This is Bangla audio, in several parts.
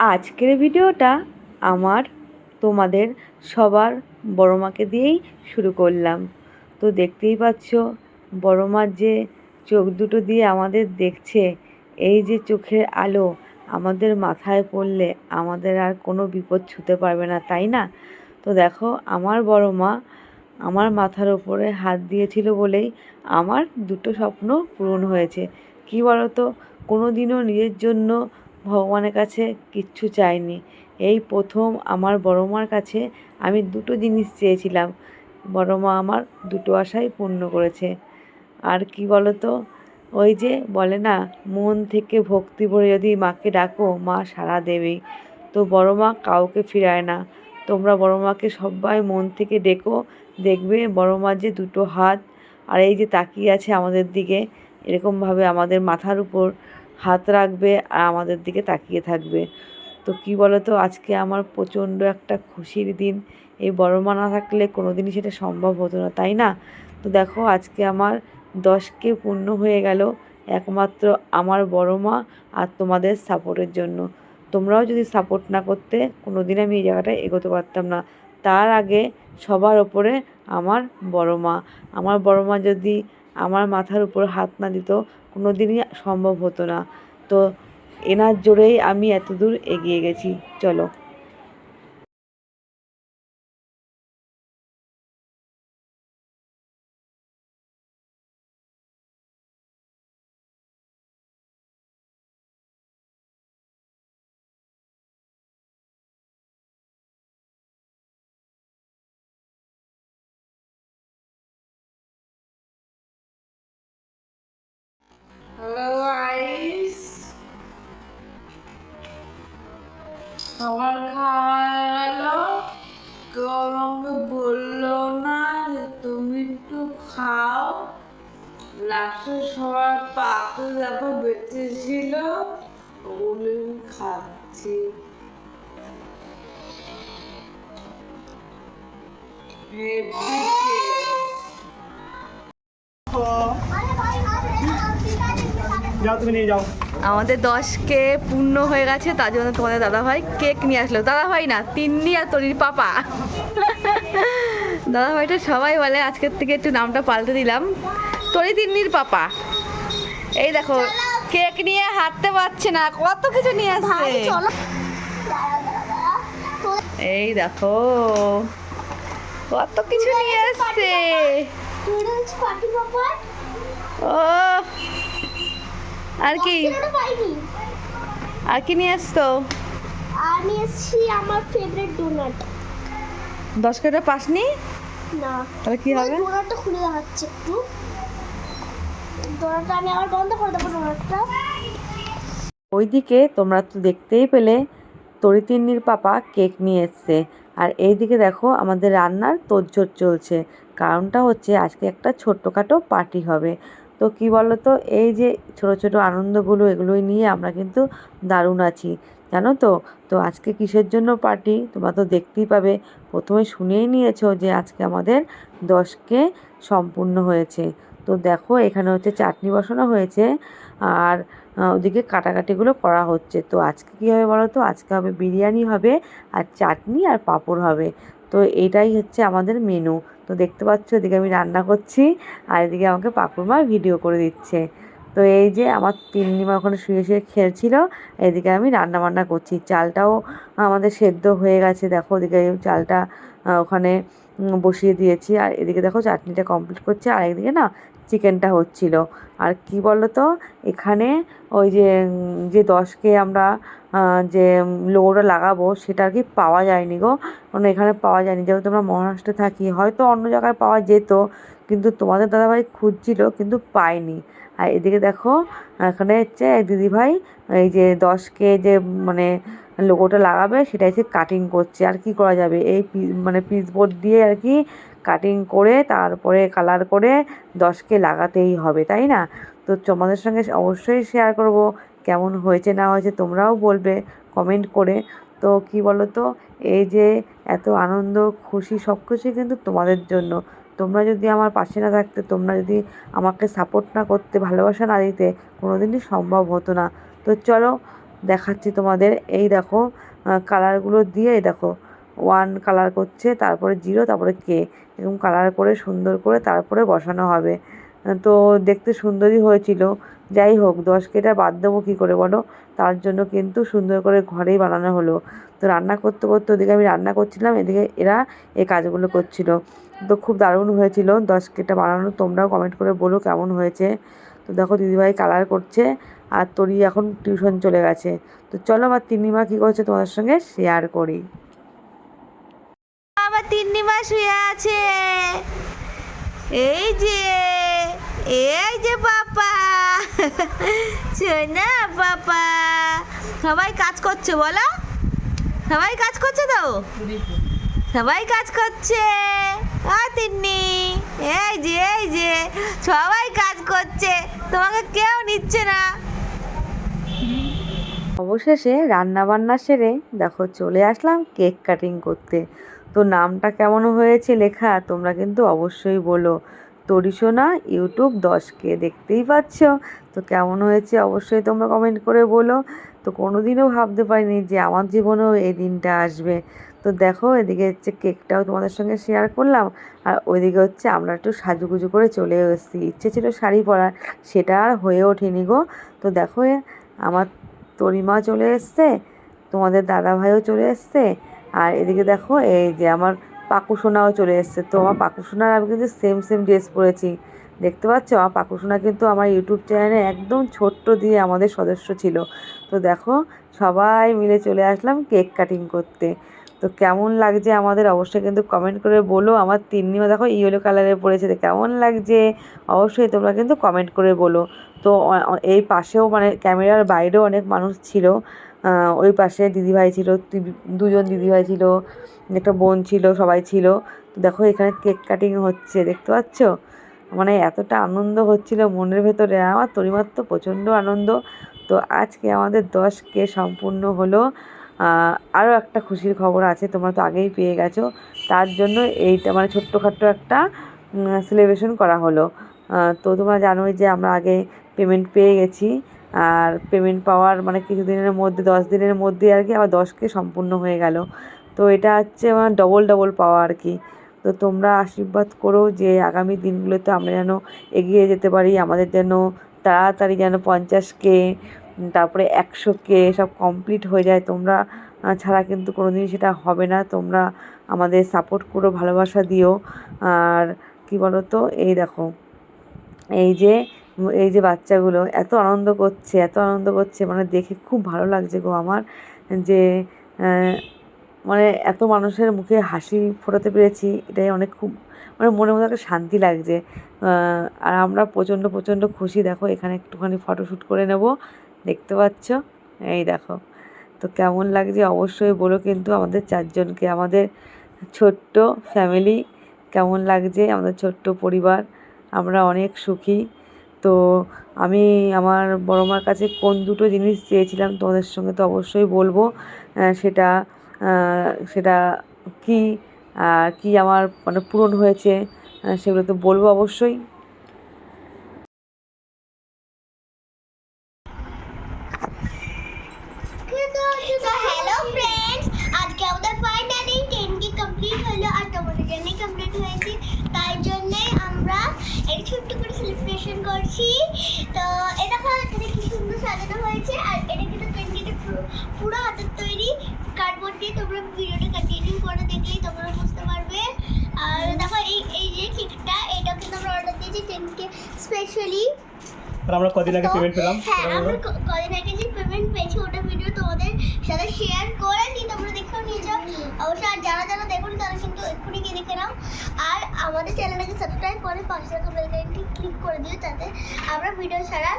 আজকের ভিডিওটা আমার, তোমাদের সবার বড় মাকে দিয়েই শুরু করলাম। তো দেখতেই পাচ্ছ, বড় মার যে চোখ দুটো দিয়ে আমাদের দেখছে, এই যে চোখের আলো আমাদের মাথায় পড়লে আমাদের আর কোনো বিপদ ছুতে পারবে না, তাই না? তো দেখো, আমার বড় মা আমার মাথার ওপরে হাত দিয়েছিল বলেই আমার দুটো স্বপ্ন পূরণ হয়েছে। কি বলতো? কোনো দিনও নিজের জন্য ভগবানের কাছে কিচ্ছু চাইনি। এই প্রথম আমার বড় মার কাছে আমি দুটো জিনিস চেয়েছিলাম। বড় মা আমার দুটো আশাই পূর্ণ করেছে। আর কি বলতো? ওই যে বলে না, মন থেকে ভক্তি ভরে যদি মাকে ডাকো, মা সাড়া দেবেই। তো বড় মা কাউকে ফিরায় না। তোমরা বড় মাকে সবাই মন থেকে ডেকো, দেখবে বড় মার যে দুটো হাত আর এই যে তাকিয়ে আছে আমাদের দিকে, এরকমভাবে আমাদের মাথার উপর হাত রাখবে আর আমাদের দিকে তাকিয়ে থাকবে। তো কি বলো তো আজকে আমার প্রচণ্ড একটা খুশির দিন। এই বড় মা না থাকলে কোনো দিনই সেটা সম্ভব হতো না, তাই না? তো দেখো, আজকে আমার দশকে পূর্ণ হয়ে গেল একমাত্র আমার বড় মা আর তোমাদের সাপোর্টের জন্য। তোমরাও যদি সাপোর্ট না করতে কোনো দিন আমি এই জায়গাটায় এগোতে পারতাম না। তার আগে সবার ওপরে আমার বড় মা। আমার বড় মা যদি আমার মাথার উপর হাত না দিত কোনো দিনই সম্ভব হতো না। তো এনার জোরেই আমি এত দূর এগিয়ে গেছি। চলো। সবার পাতে দেখো বেঁচে ছিল ওগুলো খাচ্ছি। আমাদের দশকে পূর্ণ হয়ে গেছে তার জন্য তোমাদের দাদাভাই কেক নিয়ে আসলো। দাদাভাই না তিন্নি আর তরির পাপা। দাদাভাইটা সবাই বলে আজকের থেকে একটু নামটা পাল্টে দিলাম। তরি তিন্নির পাপা। এই দেখো কেক নিয়ে হাঁটতে পারছে না কত কিছু নিয়ে আসছে। এই দেখো কত কিছু নিয়ে আসছে। ও আর কি? আর কি নিয়ে আসতো আমি এসেছি আমার ফেভারিট ডোনাট দশ কাটা পাসনি? না। তাহলে কি হবে? ডোনাটটা খুলে দেখাচ্ছে একটু। ওইদিকে তোমরা তো দেখতেই পেলে তরিতিন্নির পাপা কেক নিয়ে এসছে। আর এইদিকে দেখো আমাদের রান্নার তোড়জোড় চলছে। কারণটা হচ্ছে আজকে একটা ছোট্টখাটো পার্টি হবে। তো কি তো এই যে ছোট ছোট আনন্দগুলো, এগুলোই নিয়ে আমরা কিন্তু দারুণ আছি। জানো তো? তো আজকে কিসের জন্য পার্টি? তোমরা তো দেখতেই পাবে। প্রথমে শুনেই নিয়েছো যে আজকে আমাদের দশকে সম্পূর্ণ হয়েছে। তো দেখো এখানে হচ্ছে চাটনি বসানো হয়েছে আর ওদিকে কাটাকাটিগুলো করা হচ্ছে। তো আজকে কী হবে বলো তো? আজকে হবে বিরিয়ানি হবে আর চাটনি আর পাঁপড় হবে। তো এটাই হচ্ছে আমাদের মেনু তো দেখতে পাচ্ছ এদিকে আমি রান্না করছি আর এদিকে আমাকে পাঁপড়মা ভিডিও করে দিচ্ছে। তো এই যে আমার তিন্নিমা ওখানে শুয়ে শুয়ে খেলছিল, এদিকে আমি রান্না বান্না করছি। চালটাও আমাদের সেদ্ধ হয়ে গেছে। দেখো ওদিকে চালটা ওখানে বসিয়ে দিয়েছি। আর এদিকে দেখো চাটনিটা কমপ্লিট করছে। আর একদিকে না চিকেনটা হচ্ছিল। আর কি বলো তো এখানে ওই যে যে দশকে আমরা যে লোগোটা লাগাবো, সেটা আর কি পাওয়া যায়নি গো। কারণ এখানে পাওয়া যায়নি। যেহেতু আমরা মহারাষ্ট্রে থাকি, হয়তো অন্য জায়গায় পাওয়া যেত, কিন্তু তোমাদের দাদাভাই খুঁজছিল, কিন্তু পায়নি। আর এদিকে দেখো, এখানে হচ্ছে দিদিভাই এই যে দশকে যে মানে লোগোটা লাগাবে, সেটা এসে কাটিং করছে। আর কি করা যাবে? এই মানে পিস বোর্ড দিয়ে আর কি কাটিং করে তারপরে কালার করে দশকে লাগাতেই হবে, তাই না? তো তোমাদের সঙ্গে অবশ্যই শেয়ার করব, কেমন হয়েছে না হয়েছে তোমরাও বলবে কমেন্ট করে। তো কি বলো তো এই যে এত আনন্দ, খুশি সব কিছুই কিন্তু তোমাদের জন্য। তোমরা যদি আমার পাশে না থাকতে, তোমরা যদি আমাকে সাপোর্ট না করতে, ভালোবাসা না দিতে, কোনোদিনই সম্ভব হতো না। তো চলো, দেখাচ্ছি তোমাদের। এই দেখো কালারগুলো দিয়ে দেখো ওয়ান কালার করছে, তারপরে জিরো তারপরে কে এরকম কালার করে, সুন্দর করে তারপরে বসানো হবে। তো দেখতে সুন্দরই হয়েছিল। যাই হোক, দশ কেটা বাদ দেবো কী করে বলো? তার জন্য কিন্তু সুন্দর করে ঘরেই বানানো হলো। তো রান্না করতে করতে ওদিকে আমি রান্না করছিলাম, এদিকে এরা এই কাজগুলো করছিল। তো খুব দারুণ হয়েছিল দশ কেটা বানানো। তোমরাও কমেন্ট করে বলো কেমন হয়েছে। তো দেখো দিদিভাই কালার করছে আর তরি এখন টিউশন চলে গেছে। তো চলো আমার তিন্নিমা কী করছে তোমাদের সঙ্গে শেয়ার করি। তিন্নিমা শুয়ে আছে। এই যে এই যে পাপা। না পাপা। সবাই কাজ করছে, বলো। সবাই কাজ করছে তো? সবাই কাজ করছে। তিন্নি। এই যে এই যে, সবাই কাজ করছে। তোমাকে কেউ নিচ্ছে না। অবশেষে রান্না বান্না সেরে, দেখো, চলে আসলাম কেক কাটিং করতে। তো নামটা কেমন হয়েছে লেখা তোমরা কিন্তু অবশ্যই বলো। তরিশোনা ইউটিউব দশকে দেখতেই পাচ্ছ। তো কেমন হয়েছে অবশ্যই তোমরা কমেন্ট করে বলো। তো কোনো দিনও ভাবতে পারিনি যে আমার জীবনেও এই দিনটা আসবে। তো দেখো, এদিকে হচ্ছে কেকটাও তোমাদের সঙ্গে শেয়ার করলাম। আর ওইদিকে হচ্ছে আমরা একটু সাজুগুজু করে চলে এসেছি। ইচ্ছে ছিল শাড়ি পরার, সেটা আর হয়ে ওঠেনি গো। তো দেখো আমার তরিমা চলে এসছে, তোমাদের দাদা ভাইও চলে এসছে। আর এদিকে দেখো, এই যে আমার পাকুসোনাও চলে এসছে। তো আমার পাকুসোনার আমি কিন্তু সেম সেম ড্রেস পরেছি। দেখতে পাচ্ছ? আমার পাকুসোনা কিন্তু আমার ইউটিউব চ্যানেলে একদম ছোট্ট দিয়ে আমাদের সদস্য ছিল। তো দেখো, সবাই মিলে চলে আসলাম কেক কাটিং করতে। তো কেমন লাগছে আমাদের? অবশ্যই কিন্তু কমেন্ট করে বলো। আমার তিন্নিও দেখো ইয়েলো কালারের পড়েছে কেমন লাগছে? অবশ্যই তোমরা কিন্তু কমেন্ট করে বলো। তো এই পাশেও মানে ক্যামেরার বাইরেও অনেক মানুষ ছিল। ওই পাশে দিদিভাই ছিল দুজন দিদিভাই ছিল, একটা বোন ছিল, সবাই ছিল। দেখো এখানে কেক কাটিং হচ্ছে, দেখতে পাচ্ছ? মানে এতটা আনন্দ হচ্ছিল মনের ভেতরে। আমার তরিমার তো প্রচণ্ড আনন্দ। তো আজকে আমাদের দশ কে সম্পূর্ণ হলো। আরও একটা খুশির খবর আছে, তোমরা তো আগেই পেয়ে গেছো। তার জন্য এইটা মানে ছোট্টখাট্ট একটা সেলিব্রেশন করা হলো। তো তোমরা জানোই যে আমরা আগে পেমেন্ট পেয়ে গেছি। আর পেমেন্ট পাওয়ার মানে কিছুদিনের মধ্যে, দশ দিনের মধ্যে আর কি আবার দশকে সম্পূর্ণ হয়ে গেল। তো এটা হচ্ছে আমার ডবল ডবল পাওয়া আর কি। তো তোমরা আশীর্বাদ করো যে আগামী দিনগুলোতে আমরা যেন এগিয়ে যেতে পারি, আমাদের যেন তাড়াতাড়ি যেন পঞ্চাশকে, তারপরে একশোকে সব কমপ্লিট হয়ে যায়। তোমরা ছাড়া কিন্তু কোনোদিনই সেটা হবে না। তোমরা আমাদের সাপোর্ট করো, ভালোবাসা দিও। আর কি বলো তো এই দেখো, এই যে এই যে বাচ্চাগুলো এত আনন্দ করছে, এত আনন্দ করছে মানে দেখে খুব ভালো লাগছে গো আমার যে মানে এত মানুষের মুখে হাসি ফোটাতে পেরেছি, এটাই অনেক খুব মানে মনের মধ্যে একটা শান্তি লাগছে। আর আমরা প্রচণ্ড প্রচণ্ড খুশি। দেখো, এখানে একটুখানি ফটোশ্যুট করে নেব। দেখতে পাচ্ছ? এই দেখো। তো কেমন লাগছে অবশ্যই বলো কিন্তু আমাদের চারজনকে, আমাদের ছোট্ট ফ্যামিলি কেমন লাগছে, আমাদের ছোট্ট পরিবার, আমরা অনেক সুখী। তো আমি আমার বড় মার কাছে কোন দুটো জিনিস চেয়েছিলাম তোমাদের সঙ্গে তো অবশ্যই বলব সেটা সেটা কি, আর কি আমার মানে পূরণ হয়েছে সেগুলো তো বলব অবশ্যই। কমপ্লিট হলো আর তোমাদের জন্য কমপ্লিট হয়েছে। তাই আমরা এই ছোট্ট করে সেলিব্রেশন করছি। তো এটা দেখো এখানে কি সুন্দর সাজানো হয়েছে। আর এটা কিন্তু টেন কেটে পুরো হাতের তৈরি। কার্ডবোর্ড দিয়ে তোমরা ভিডিওটা কন্টিনিউ করে দেখলেই তোমরা বুঝতে পারবে। আর দেখো এই এই যে কেকটা এটা কিন্তু আমরা অর্ডার দিয়েছি টেনকে স্পেশালি আমরা কদিন আগে পেমেন্ট পেলাম? হ্যাঁ আমরা কদিন আগে যে পেমেন্ট পেয়েছি ওটা ভিডিও তোমাদের সাথে শেয়ার করেছি তোমরা দেখেও নিয়ে যাও অবশ্যই আর যারা যারা দেখুন তারা কিন্তু এক্ষুনি গিয়ে দেখে নাও আর আমাদের চ্যানেলটাকে সাবস্ক্রাইব করে পাশে থাকা বেল আইকনটি ক্লিক করে দিও যাতে আমরা ভিডিও ছাড়া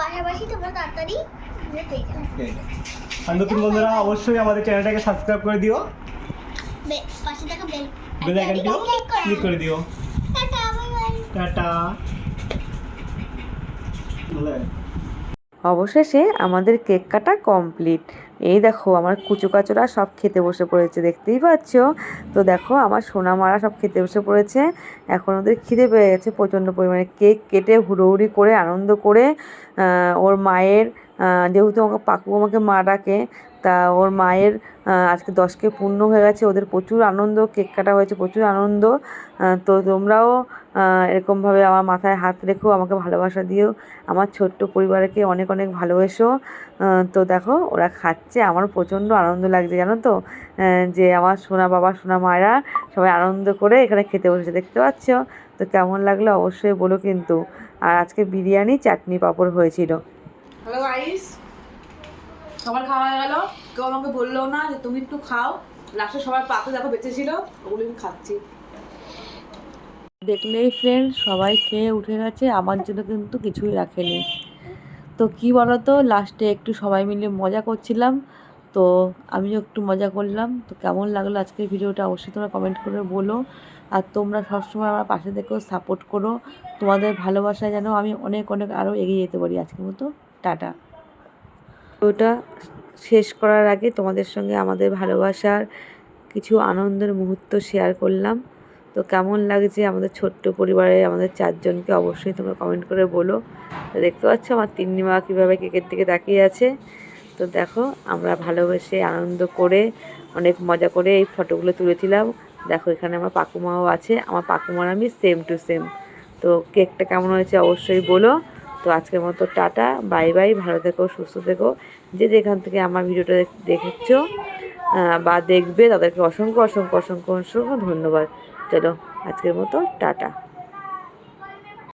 পাশাপাশি তোমরা তাড়াতাড়ি ভিডিও পেয়ে যাও। আর নতুন বন্ধুরা অবশ্যই আমাদের চ্যানেলটাকে সাবস্ক্রাইব করে দিও। পাশে থাকা বেল বেল আইকনটিও ক্লিক করে দিও। Tata bye bye tata. অবশেষে আমাদের কেক কাটা কমপ্লিট এই দেখো আমার কুচো কাচোরা সব খেতে বসে পড়েছে, দেখতেই পাচ্ছ? তো দেখো আমার সোনামারা সব খেতে বসে পড়েছে। এখন ওদের খিদে পেয়ে গেছে প্রচণ্ড পরিমাণে। কেক কেটে হুড়োহুড়ি করে, আনন্দ করে ওর মায়ের যেহেতু আমাকে পাকু আমাকে মা ডাকে, তা ওর মায়ের আজকে দশকে পূর্ণ হয়ে গেছে। ওদের প্রচুর আনন্দ, কেক কাটা হয়েছে, প্রচুর আনন্দ। তো তোমরাও এরকমভাবে আমার মাথায় হাত রেখো, আমাকে ভালোবাসা দিও। আমার ছোট্ট পরিবারকে অনেক অনেক ভালোবেসো। তো দেখো, ওরা খাচ্ছে। আমার প্রচণ্ড আনন্দ লাগছে, জানো তো? যে আমার সোনা বাবা, সোনা মায়েরা সবাই আনন্দ করে এখানে খেতে বসেছে, দেখতে পাচ্ছ? তো কেমন লাগল অবশ্যই বলো কিন্তু। আর আজকে বিরিয়ানি, চাটনি পাঁপড় হয়েছিল। হ্যালো গাইস সবার খাওয়া হয়ে গেল? কেউ আমাকে বলল না যে তুমি একটু খাও। লাস্টে সবার পাতে দেখো বেঁচে ছিল ওগুলো আমি খাচ্ছি। দেখলেই ফ্রেন্ড সবাই খেয়ে উঠে গেছে, আমার জন্য কিন্তু কিছুই রাখেনি। তো কি বলতো লাস্টে একটু সবাই মিলে মজা করছিলাম, তো আমিও একটু মজা করলাম। তো কেমন লাগল আজকের ভিডিওটা অবশ্যই তোমরা কমেন্ট করে বলো। আর তোমরা সবসময় আমার পাশে থেকেও সাপোর্ট করো। তোমাদের ভালোবাসা যেন আমি অনেক অনেক আরও এগিয়ে যেতে পারি আজকের মতো। টাটা। ওটা শেষ করার আগে তোমাদের সঙ্গে আমাদের ভালোবাসার কিছু আনন্দের মুহূর্ত শেয়ার করলাম। তো কেমন লাগছে আমাদের ছোট্ট পরিবারে আমাদের চারজনকে অবশ্যই তোমরা কমেন্ট করে বলো। দেখতে পাচ্ছ আমার তিন্নিমা কীভাবে কেকের দিকে তাকিয়ে আছে। তো দেখো, আমরা ভালোবেসে আনন্দ করে, অনেক মজা করে এই ফটোগুলো তুলেছিলাম। দেখো, এখানে আমার পাকুমাও আছে। আমার পাকুমার আমি সেম টু সেম তো কেকটা কেমন হয়েছে অবশ্যই বলো। তো আজকের মতো টাটা বাই বাই ভালো থেকো, সুস্থ থেকো। যে যেখান থেকে আমার ভিডিওটা দেখেছ বা দেখবে, তাদেরকে অসংখ্য অসংখ্য অসংখ্য অসংখ্য ধন্যবাদ। চলো আজকের মতো টাটা।